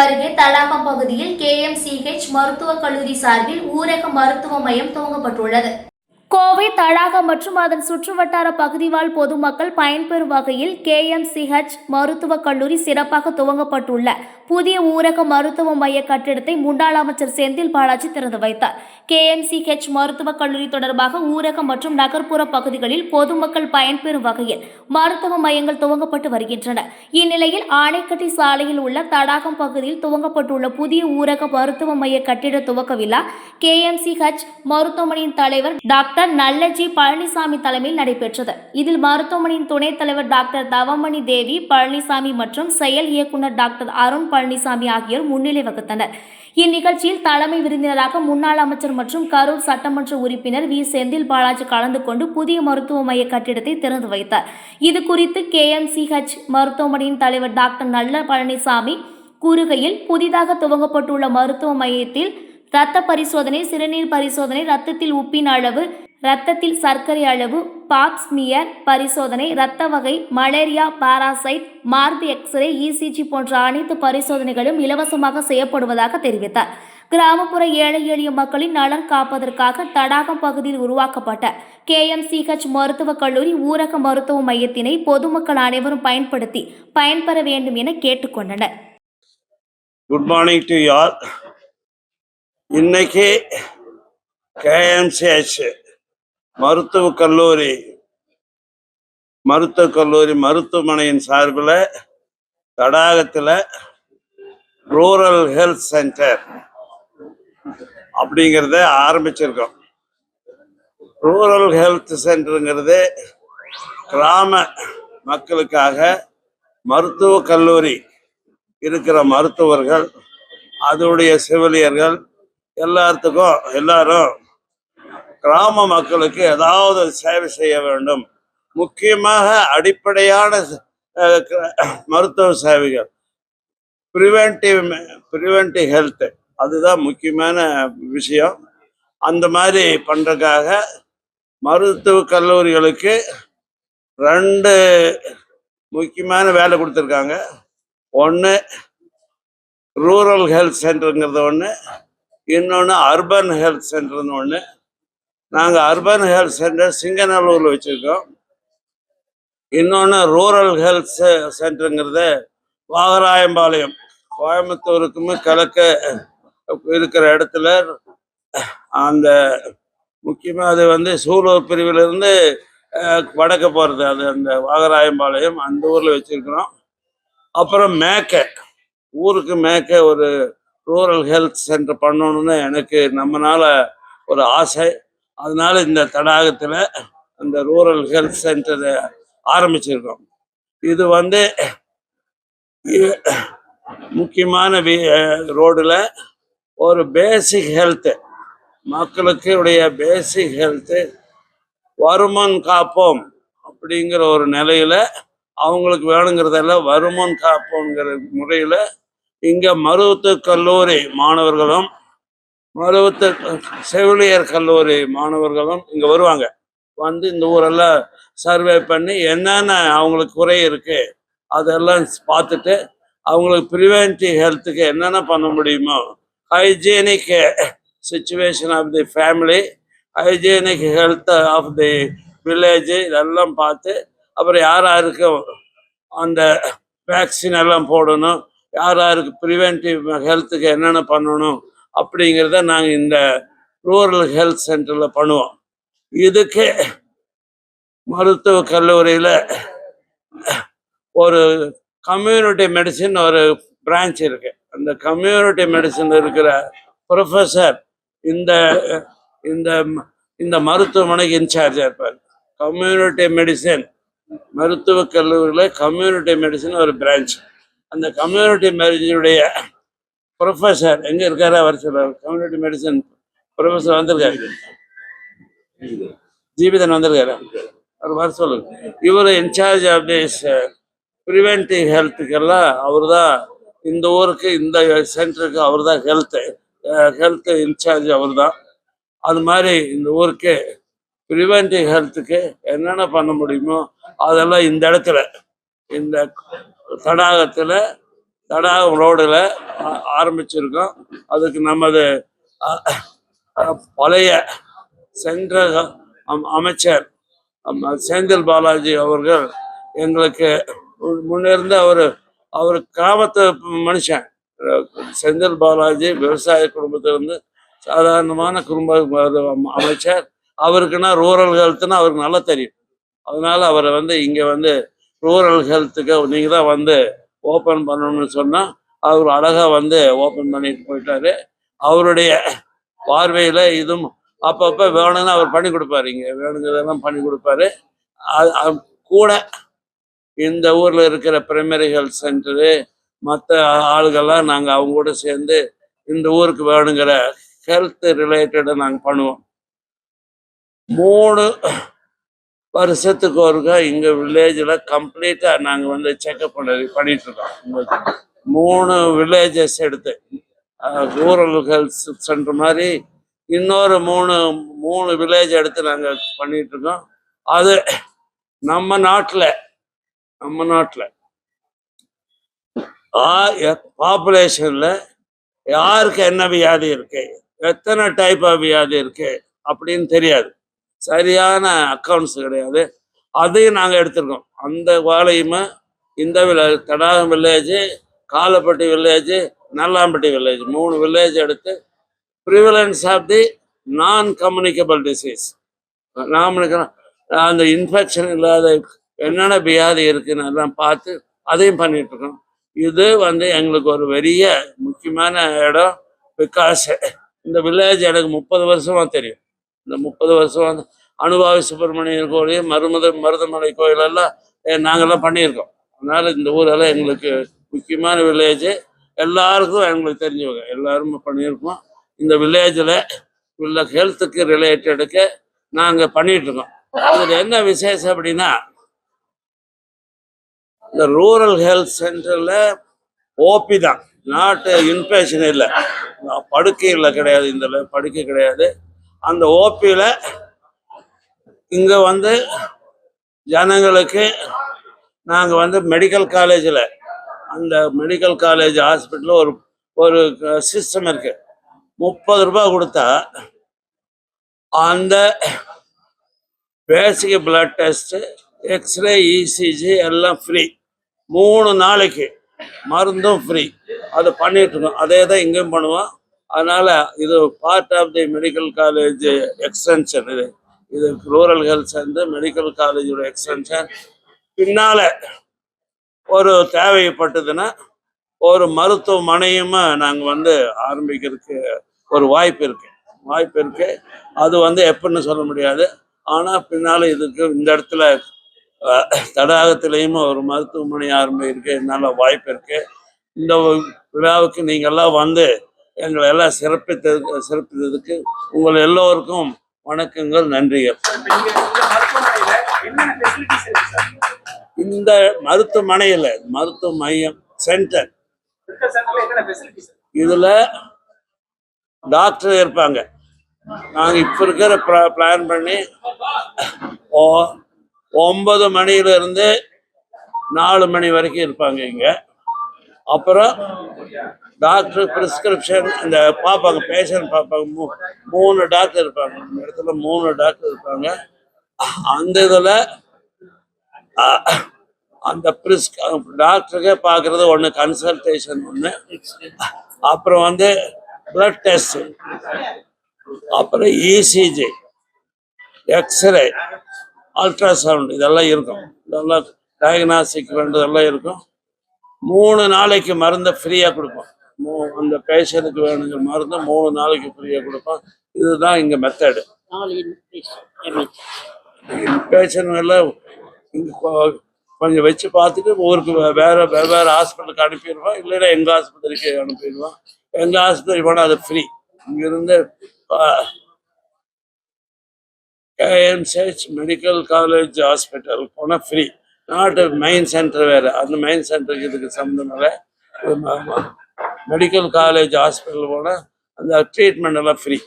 அருகே தலாகம் பகுதியில் கேஎம்சிஹெச் மருத்துவக் கல்லூரி சார்பில் ஊரக மருத்துவ மையம் துவங்கப்பட்டுள்ளது. கோவை தடாகம் மற்றும் அதன் சுற்றுவட்டார பகுதிவாழ் பொதுமக்கள் பயன்பெறும் வகையில் கேஎம்சிஹெச் மருத்துவக் கல்லூரி சிறப்பாக துவங்கப்பட்டுள்ள புதிய ஊரக மருத்துவ மைய கட்டிடத்தை முன்னாள் அமைச்சர் செந்தில் பாலாஜி திறந்து வைத்தார். கேஎம்சிஹெச் மருத்துவக் கல்லூரி தொடர்பாக ஊரக மற்றும் நகர்ப்புற பகுதிகளில் பொதுமக்கள் பயன்பெறும் வகையில் மருத்துவ மையங்கள் துவங்கப்பட்டு வருகின்றன. இந்நிலையில் ஆணைக்கட்டி சாலையில் உள்ள தடாகம் பகுதியில் துவங்கப்பட்டுள்ள புதிய ஊரக மருத்துவ மைய கட்டிட துவக்க விழா கேஎம்சிஹெச் மருத்துவமனையின் தலைவர் டாக்டர் நல்லஜி பழனிசாமி தலைமையில் நடைபெற்றது. இதில் மருத்துவமனையின் துணைத் தலைவர் டாக்டர் தவமணி தேவி பழனிசாமி மற்றும் செயல் இயக்குனர் டாக்டர் அருண் பழனிசாமி ஆகியோர் முன்னிலை வகுத்தனர். இந்நிகழ்ச்சியில் தலைமை விருந்தினராக முன்னாள் அமைச்சர் மற்றும் கரூர் சட்டமன்ற உறுப்பினர் வி. செந்தில் பாலாஜி கலந்து கொண்டு புதிய மருத்துவ மைய கட்டிடத்தை திறந்து வைத்தார். இது குறித்து கேஎம்சிஹெச் மருத்துவமனையின் தலைவர் டாக்டர் நல்ல பழனிசாமி கூறுகையில் புதிதாக துவங்கப்பட்டுள்ள மருத்துவ மையத்தில் இரத்த பரிசோதனை சிறுநீர் பரிசோதனை இரத்தத்தில் உப்பின் அளவு இரத்தத்தில் சர்க்கரை அளவு பாப்ஸ்மியர் பரிசோதனை இரத்த வகை மலேரியா பாராசைட் மார்பு எக்ஸ்ரே இசிஜி போன்ற அனைத்து பரிசோதனைகளும் இலவசமாக செய்யப்படுவதாக தெரிவித்தார். கிராமப்புற ஏழை எளிய மக்களின் நலன் காப்பதற்காக தடாகம் பகுதியில் உருவாக்கப்பட்ட கேஎம்சிஹெச் மருத்துவக் கல்லூரி ஊரக மருத்துவ மையத்தினை பொதுமக்கள் அனைவரும் பயன்படுத்தி பயன்பெற வேண்டும் என கேட்டுக்கொண்டனர். குட் மார்னிங் டு யார் இன்னைக்கு கேஎம்சிஹெச் மருத்துவக் கல்லூரி மருத்துவக் கல்லூரி மருத்துவமனையின் சார்பில் தடாகத்தில் ரூரல் ஹெல்த் சென்டர் அப்படிங்கிறத ஆரம்பிச்சிருக்கோம். ரூரல் ஹெல்த் சென்டருங்கிறது கிராம மக்களுக்காக மருத்துவக் கல்லூரி இருக்கிற மருத்துவர்கள் அதனுடைய செவிலியர்கள் எல்லாத்துக்கும் எல்லாரும் கிராம மக்களுக்கு ஏதாவது சேவை செய்ய வேண்டும். முக்கியமாக அடிப்படையான க- மருத்துவ சேவைகள். ப்ரிவென்டிவ் ப்ரிவென்டிவ் ஹெல்த் அதுதான் முக்கியமான விஷயம். அந்த மாதிரி பண்ணுறதுக்காக மருத்துவ கல்லூரிகளுக்கு ரெண்டு முக்கியமான வேலை கொடுத்துருக்காங்க. ஒன்று ரூரல் ஹெல்த் சென்டருங்கிறது ஒன்று இன்னொன்று அர்பன் ஹெல்த் சென்டர்னு ஒன்று நாங்கள் அர்பன் ஹெல்த் சென்டர் சிங்கநல்லூரில் வச்சுருக்கோம். இன்னொன்று ரூரல் ஹெல்த் சென்டருங்கிறது வாகராயம்பாளையம் கோயம்புத்தூருக்குமே கலக்க இருக்கிற இடத்துல அந்த முக்கியமாக அது வந்து சூலூர் பிரிவிலிருந்து வடக்க போகிறது அது அந்த வாகராயம்பாளையம் அந்த ஊரில் வச்சுருக்கிறோம். அப்புறம் மேக்க ஊருக்கு மேக்க ஒரு ரூரல் ஹெல்த் சென்டர் பண்ணணும்னு எனக்கு நம்மனால ஒரு ஆசை. அதனால இந்த தடாகத்தில் அந்த ரூரல் ஹெல்த் சென்டரை ஆரம்பிச்சிருக்கோம். இது வந்து முக்கியமான ரோடில் ஒரு பேசிக் ஹெல்த்து மக்களுக்கு உடைய பேசிக் ஹெல்த்து வருமன் காப்போம் அப்படிங்கிற ஒரு நிலையில அவங்களுக்கு வேணுங்கிறதெல்லாம் வருமன் காப்போங்கிற முறையில் இங்கே மருத்துவக் கல்லூரி மாணவர்களும் மருவத்த செவிலியர் கல்லூரி மாணவர்களும் இங்கே வருவாங்க. வந்து இந்த ஊரெல்லாம் சர்வே பண்ணி என்னென்ன அவங்களுக்கு குறை இருக்கு அதெல்லாம் பார்த்துட்டு அவங்களுக்கு ப்ரிவென்டிவ் ஹெல்த்துக்கு என்னென்ன பண்ண முடியுமோ hygienic situation of the family hygienic health of the village இதெல்லாம் பார்த்து அப்புறம் யார் யாருக்கு அந்த வேக்சின் எல்லாம் போடணும் யார் யாருக்கு ப்ரிவென்டிவ் ஹெல்த்துக்கு என்னென்ன பண்ணணும் அப்படிங்கிறத நாங்கள் இந்த ரூரல் ஹெல்த் சென்டரில் பண்ணுவோம். இதுக்கு மருத்துவ கல்லூரியில் ஒரு கம்யூனிட்டி மெடிசின் ஒரு பிரான்ச் இருக்கு. அந்த கம்யூனிட்டி மெடிசன் இருக்கிற ப்ரொஃபஸர் இந்த இந்த இந்த மருத்துவமனைக்கு இன்சார்ஜாக இருப்பார். கம்யூனிட்டி மெடிசின் மருத்துவக் கல்லூரியில் கம்யூனிட்டி மெடிசன் ஒரு பிரான்ச். அந்த கம்யூனிட்டி மெடிசனுடைய ப்ரொஃபஸர் எங்கே இருக்காரு? அவர் சொல்லுவார் கம்யூனிட்டி மெடிசன் ப்ரொஃபஸர் வந்திருக்காரு. ஜீவிதன் வந்திருக்காரு. அவர் வர சொல்லுங்க. இவர் இன்சார்ஜ் ஆஃப் திஸ் ப்ரிவென்டிவ் ஹெல்த்துக்கெல்லாம் அவர் தான் இந்த ஊருக்கு இந்த சென்டருக்கு அவர் தான் ஹெல்த்து ஹெல்த் இன்சார்ஜ் அவர் தான் அது மாதிரி இந்த ஊருக்கு ப்ரிவென்டிவ் ஹெல்த்துக்கு என்னென்ன பண்ண முடியுமோ அதெல்லாம் இந்த இடத்துல இந்த தடாகத்தில் தடாகம் ரோடில் ஆரம்பிச்சிருக்கோம். அதுக்கு நமது பழைய சென்ற அம்- அமைச்சர் செந்தில் பாலாஜி அவர்கள் எங்களுக்கு முன்- முன்னிருந்த அவர் அவர் கிராமத்து மனுஷன். செந்தில் பாலாஜி விவசாய குடும்பத்திலிருந்து சாதாரணமான குடும்ப அமைச்சர். அவருக்குன்னா ரூரல் ஹெல்த்னா அவருக்கு நல்லா தெரியும். அதனால அவரை வந்து இங்கே வந்து ரூரல் ஹெல்த்துக்கு நீங்கள் தான் வந்து ஓப்பன் பண்ணணும்னு சொன்னா அவர் அழகா வந்து ஓப்பன் பண்ணிட்டு போயிட்டாரு. அவருடைய பார்வையில இதுவும் அப்பப்போ வேணும்னு அவர் பண்ணி கொடுப்பாரு இங்கே. வேணுங்கிறதெல்லாம் பண்ணி கொடுப்பாரு. அது- கூட இந்த ஊர்ல இருக்கிற பிரைமரி ஹெல்த் சென்டரு மற்ற ஆளுகள்லாம் நாங்கள் அவங்க கூட சேர்ந்து இந்த ஊருக்கு வேணுங்கிற ஹெல்த் ரிலேட்டடை நாங்கள் பண்ணுவோம். மூணு வருஷத்துக்கு ஒருக்கா இங்கே வில்லேஜில் கம்ப்ளீட்டாக நாங்கள் வந்து செக்அப் பண்ணி பண்ணிட்டு இருக்கோம். உங்களுக்கு மூணு வில்லேஜஸ் எடுத்து. ரூரல் ஹெல்த் சென்டர் மாதிரி இன்னொரு மூணு மூணு வில்லேஜ் எடுத்து நாங்கள் பண்ணிட்டு இருக்கோம். அது நம்ம நாட்டில் நம்ம நாட்டில். பாப்புலேஷனில் யாருக்கு என்ன வியாதி இருக்கு? எத்தனை டைப் ஆஃப் வியாதி இருக்கு? அப்படின்னு தெரியாது. சரியான அக்கௌண்ட்ஸ் கிடையாது. அதையும் நாங்கள் எடுத்திருக்கோம். அந்த வேலையுமே இந்த village Thadagam village Kalapatti village Nallampatti village மூணு வில்லேஜ் எடுத்து prevalence of the non communicable disease நாம் அந்த இன்ஃபெக்ஷன் இல்லாத என்னென்ன வியாதி இருக்குன்னு எல்லாம் பார்த்து அதையும் பண்ணிகிட்ருக்கோம் இது வந்து எங்களுக்கு ஒரு பெரிய முக்கியமான இடம் பிகாஸ் இந்த வில்லேஜ் எனக்கு முப்பது வருஷமாக தெரியும். இந்த முப்பது வருஷம் வந்து அனுபாவி சுப்பிரமணியர் கோயில் மருமத மருதமலை கோயில் எல்லாம் நாங்கெல்லாம் பண்ணியிருக்கோம். அதனால இந்த ஊரெல்லாம் எங்களுக்கு முக்கியமான வில்லேஜ். எல்லாருக்கும் எங்களுக்கு தெரிஞ்சவங்க எல்லாரும் பண்ணியிருக்கோம். இந்த வில்லேஜில் உள்ள ஹெல்த்துக்கு ரிலேட்டடுக்கு நாங்கள் பண்ணிட்டு இருக்கோம் அதில் என்ன விசேஷம் அப்படின்னா இந்த ரூரல் ஹெல்த் சென்டரில் ஓபி தான். நாட்டு இன்பேஷன் இல்லை. படுக்கையில் கிடையாது இந்த படுக்கை கிடையாது. அந்த ஓபியில் இங்கே வந்து ஜனங்களுக்கு நாங்கள் வந்து மெடிக்கல் காலேஜில் அந்த மெடிக்கல் காலேஜ் ஹாஸ்பிட்டலில் ஒரு ஒரு சிஸ்டம் இருக்கு. முப்பது ரூபாய் கொடுத்தா அந்த basic blood test x-ray ECG எல்லாம் ஃப்ரீ மூணு நாளைக்கு மருந்தும் ஃப்ரீ அதை பண்ணிட்டுருக்கோம் அதே தான் இங்கேயும் பண்ணுவோம். அதனால் இது part of the medical college extension இது. இது ரூரல் ஹெல்த் சேர்ந்து மெடிக்கல் காலேஜோட எக்ஸ்டென்ஷன் பின்னால் ஒரு தேவைப்பட்டதுன்னா ஒரு மருத்துவமனையும் நாங்கள் வந்து ஆரம்பிக்கிறதுக்கு ஒரு வாய்ப்பு இருக்கு. வாய்ப்பு இருக்கு. அது வந்து எப்படின்னு சொல்ல முடியாது. ஆனால் பின்னால் இதுக்கு இந்த இடத்துல தடாகத்திலையும் ஒரு மருத்துவமனை ஆரம்பிக்கிறதுக்கு என்னால் வாய்ப்பு இருக்கு. இந்த விழாவுக்கு நீங்கள்லாம் வந்து எங்களை எல்லாம் சிறப்பித்தது சிறப்பித்ததுக்கு உங்கள் எல்லோருக்கும் வணக்கங்கள் நன்றிகள் இந்த மருத்துவமனையில் மருத்துவ மையம் சென்டர் இதில் டாக்டர் இருப்பாங்க. நாங்கள் இப்போ இருக்கிற பிளான் பண்ணி ஓ ஒன்பது மணியிலிருந்து நாலு மணி வரைக்கும் இருப்பாங்க இங்கே. அப்புறம் டாக்டர் ப்ரிஸ்கிரிப்ஷன் இந்த பார்ப்பாங்க பேஷண்ட் பார்ப்பாங்க மூ மூணு டாக்டர் இருப்பாங்க. இந்த இடத்துல மூணு டாக்டர் இருப்பாங்க. அந்த இதில் அந்த ப்ரிஸ் டாக்டருக்கே பார்க்குறது ஒன்று கன்சல்டேஷன் ஒன்று அப்புறம் வந்து பிளட் டெஸ்ட் அப்புறம் இசிஜி எக்ஸ்ரே அல்ட்ராசவுண்ட் இதெல்லாம் இருக்கும். இதெல்லாம் டயக்னாஸ்டிக் வேண்டதெல்லாம் இருக்கும். மூணு நாளைக்கு மருந்தை ஃப்ரீயாக கொடுப்போம் மூ அந்த பேஷண்ட்டுக்கு வேணுங்கிற மருந்தை மூணு நாளைக்கு ஃப்ரீயாக கொடுப்போம் இதுதான் இங்கே மெத்தடு பேஷண்ட் எல்லாம் இங்கே கொஞ்சம் வச்சு பார்த்துட்டு ஊருக்கு வேறு வேற வெவ்வேறு ஹாஸ்பிட்டலுக்கு அனுப்பிடுவோம் இல்லைன்னா எங்கள் ஆஸ்பத்திரிக்கு அனுப்பிடுவோம் எங்கள் ஆஸ்பத்திரி போனால் அது ஃப்ரீ இங்கிருந்து கேஎம்சிஹெச் மெடிக்கல் காலேஜ் ஹாஸ்பிட்டல் போனால் ஃப்ரீ நாட்டு மெயின் சென்டர் வேறு. அந்த மெயின் சென்டருக்கு இதுக்கு சம்மந்தம் இல்லை. மெடிக்கல் காலேஜ் ஹாஸ்பிட்டல் போனால் அந்த ட்ரீட்மெண்ட் எல்லாம் ஃப்ரீ